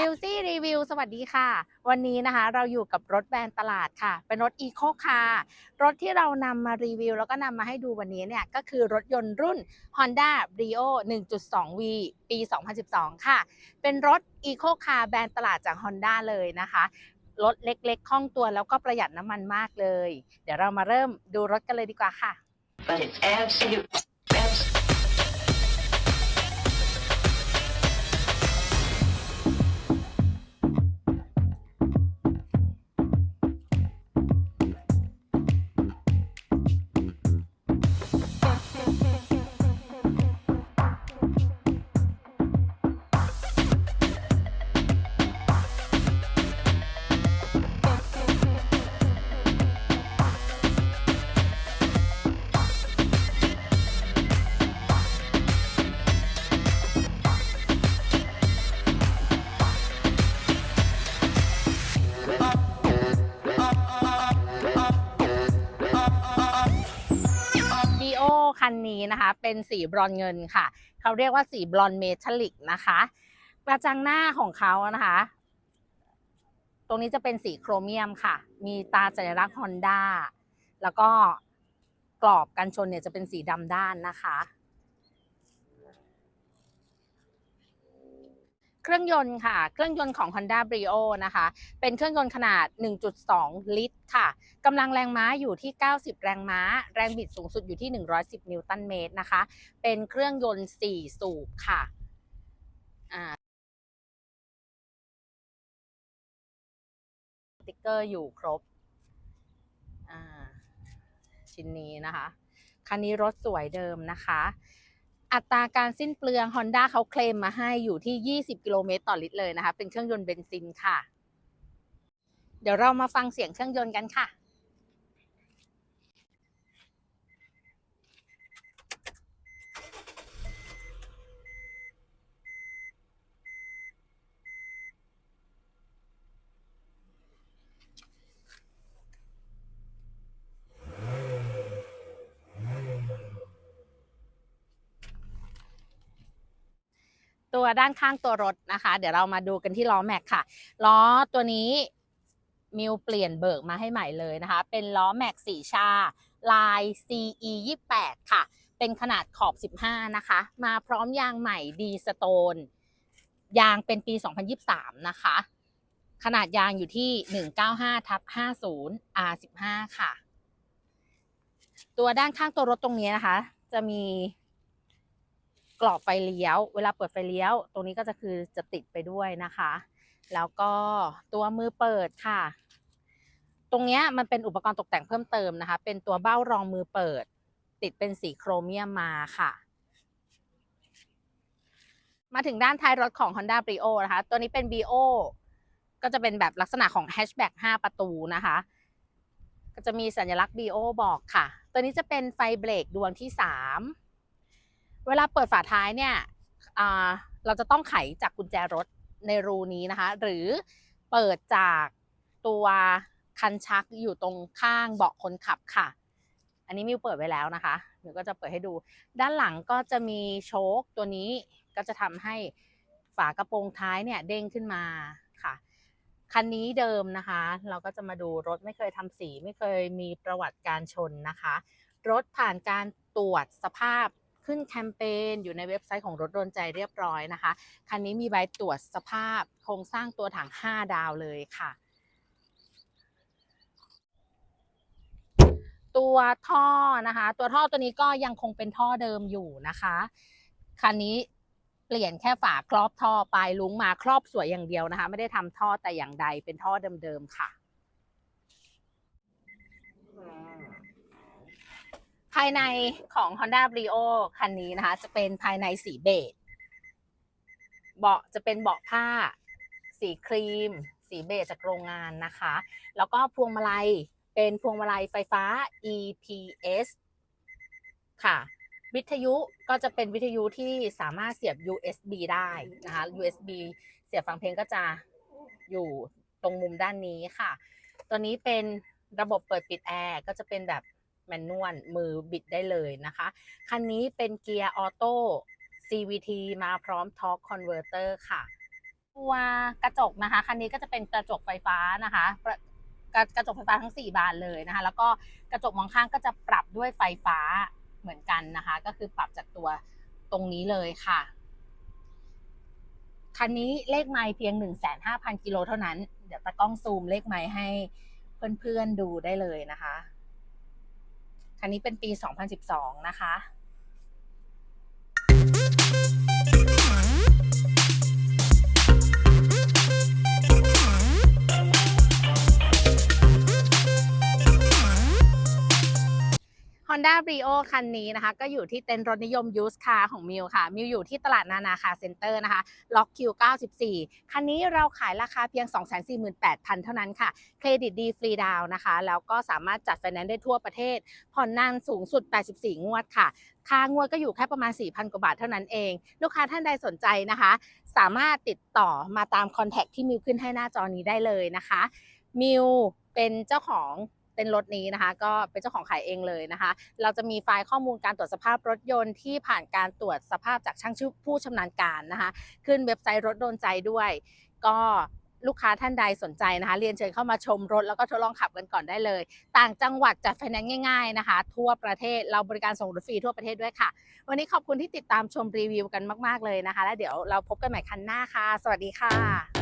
มิวซี่รีวิวสวัสดีค่ะ วันนี้นะคะเราอยู่กับรถแบรนด์ตลาดค่ะ เป็นรถอีโคคาร์รถที่เรานำมารีวิว แล้วก็นำมาให้ดูวันนี้เนี่ย ก็คือรถยนต์รุ่น Honda Brio 1.2V ปี 2012 ค่ะ เป็นรถอีโคคาร์แบรนด์ตลาดจาก Honda เลยนะคะรถเล็กๆคล่องตัวแล้วก็ประหยัดน้ำมันมากเลย เดี๋ยวเรามาเริ่มดูรถกันเลยดีกว่าค่ะ but it's absolute. คันนี้นะคะ เป็นสีบรอนเงินค่ะ เขาเรียกว่าสีบรอนเมทัลลิกนะคะกระจังหน้าของเขานะคะ ตรงนี้จะเป็นสีโครเมียมค่ะ มีตาสัญลักษณ์ฮอนด้าแล้วก็กรอบกันชนเนี่ยจะเป็นสีดำด้านนะคะ เครื่องยนต์ค่ะ เครื่องยนต์ของ Honda Brio นะคะ เป็นเครื่องยนต์ขนาด 1.2 ลิตรค่ะกำลังแรงม้าอยู่ที่ 90 แรงม้า แรงบิดสูงสุดอยู่ที่ 110 นิวตันเมตรนะคะ เป็นเครื่องยนต์ 4 สูบค่ะอ่าสติ๊กเกอร์อยู่ครบอ่าชิ้นนี้นะคะ คันนี้รถสวยเดิมนะคะ อัตราการสิ้นเปลือง Honda เขาเคลมมาให้อยู่ที่ 20 กิโลเมตรต่อลิตรเลยนะคะ เป็นเครื่องยนต์เบนซินค่ะ เดี๋ยวเรามาฟังเสียงเครื่องยนต์กันค่ะ ตัวด้านข้างตัวรถนะคะ เดี๋ยวเรามาดูกันที่ล้อแม็กค่ะ ล้อตัวนี้มิวเปลี่ยนเบิกมาให้ใหม่เลยนะคะ เป็นล้อแม็กสีชา ลาย CE 28ค่ะ เป็นขนาดขอบ 15 นะคะ มาพร้อมยางใหม่ดีสโตน ยางเป็นปี 2023 นะคะ ขนาดยางอยู่ที่ 195ทับ50 R15 ค่ะ ตัวด้านข้างตัวรถตรงนี้นะคะ จะมี กรอบไฟเลี้ยว เวลาเปิดไฟเลี้ยว ตรงนี้ก็จะคือจะติดไปด้วยนะคะ แล้วก็ตัวมือเปิดค่ะ ตรงเนี้ยมันเป็นอุปกรณ์ตกแต่งเพิ่มเติมนะคะ เป็นตัวเบ้ารองมือเปิด ติดเป็นสีโครเมียมมาค่ะ มาถึงด้านท้ายรถของ Honda Brio นะคะ ตัวนี้เป็น Brio ก็จะเป็นแบบลักษณะของแฮชแบ็ก5ประตูนะคะ ก็จะมีสัญลักษณ์ Brio บอกค่ะ ตัวนี้จะเป็นไฟเบรกดวงที่ 3 เวลาเปิดฝาท้ายเนี่ยเราจะต้องไขจากกุญแจรถในรูนี้นะคะ หรือเปิดจากตัวคันชักอยู่ตรงข้างเบาะคนขับค่ะ อันนี้มิวเปิดไว้แล้วนะคะมิวก็จะเปิดให้ดู ด้านหลังก็จะมีโชคตัวนี้ก็จะทำให้ฝากระโปรงท้ายเนี่ยเด้งขึ้นมาค่ะ คันนี้เดิมนะคะ เราก็จะมาดูรถไม่เคยทำสี ไม่เคยมีประวัติการชนนะคะ รถผ่านการตรวจสภาพ ขึ้นแคมเปญอยู่ในเว็บไซต์ของรถโดนใจเรียบร้อยนะคะ คันนี้มีใบตรวจสภาพโครงสร้างตัวถัง 5 ดาวเลยค่ะ ตัวท่อนะคะ ตัวท่อตัวนี้ก็ยังคงเป็นท่อเดิมอยู่นะคะ คันนี้เปลี่ยนแค่ฝาครอบท่อปลายลุงมาครอบสวยอย่างเดียวนะคะ ไม่ได้ทำท่อแต่อย่างใดเป็นท่อเดิมๆค่ะายในของ Honda Brio คันนี้นะคะ จะเป็นภายในสีเบจเบาะจะเป็นเบาะผ้า สีครีม สีเบจจากโรงงานนะคะ แล้วก็พวงมาลัยเป็นพวงมาลัยไฟฟ้า EPS ค่ะ วิทยุก็จะเป็นวิทยุที่สามารถเสียบ USB ได้นะคะ USB เสียบฟังเพลงก็จะอยู่ตรงมุมด้านนี้ค่ะ ตัวนี้เป็นระบบเปิดปิดแอร์ก็จะเป็นแบบ แมนนวลมือบิดได้เลยนะคะ คันนี้เป็นเกียร์ออโต้ CVT มาพร้อม Torque Converter ค่ะ ตัวกระจกนะคะ คันนี้ก็จะเป็นกระจกไฟฟ้านะคะ กระจกไฟฟ้าทั้ง 4 บานเลยนะคะ แล้วก็กระจกมองข้างก็จะปรับด้วยไฟฟ้าเหมือนกันนะคะ ก็คือปรับจากตัวตรงนี้เลยค่ะ คันนี้เลขไมล์เพียง 15,000กิโลเท่านั้น เดี๋ยวตากล้องซูมเลขไมล์ให้เพื่อนๆดูได้เลยนะคะ อันนี้เป็นปี 2012 นะคะ Honda Brio คันนี้นะคะ ก็อยู่ที่เต็นท์รถนิยมยูสคาของมิวค่ะ มิวอยู่ที่ตลาดนานาคาเซ็นเตอร์นะคะล็อกคิว94 คันนี้เราขายราคาเพียง 248,000 เท่านั้นค่ะ เครดิตดีฟรีดาวน์นะคะ แล้วก็สามารถจัดไฟแนนซ์ได้ทั่วประเทศ ผ่อนนานสูงสุด 84 งวดค่ะ ค่างวดก็อยู่แค่ประมาณ 4,000 กว่าบาทเท่านั้นเอง ลูกค้าท่านใดสนใจนะคะ สามารถติดต่อมาตามคอนแทคที่มิวขึ้นให้หน้าจอนี้ได้เลยนะคะ มิวเป็นเจ้าของ เต็นรถนี้นะคะ ก็เป็นเจ้าของขายเองเลยนะคะ เราจะมีไฟล์ข้อมูลการตรวจสภาพรถยนต์ที่ผ่านการตรวจสภาพจากช่างผู้ชำนาญการนะคะ ขึ้นเว็บไซต์รถโดนใจด้วย ก็ลูกค้าท่านใดสนใจนะคะ เรียนเชิญเข้ามาชมรถแล้วก็ทดลองขับกันก่อนได้เลย ต่างจังหวัดจัดไฟแนนซ์ง่ายๆนะคะ ทั่วประเทศเราบริการส่งรถฟรีทั่วประเทศด้วยค่ะ วันนี้ขอบคุณที่ติดตามชมรีวิวกันมาก ๆเลยนะคะ แล้วเดี๋ยวเราพบกันใหม่คันหน้าค่ะ สวัสดีค่ะ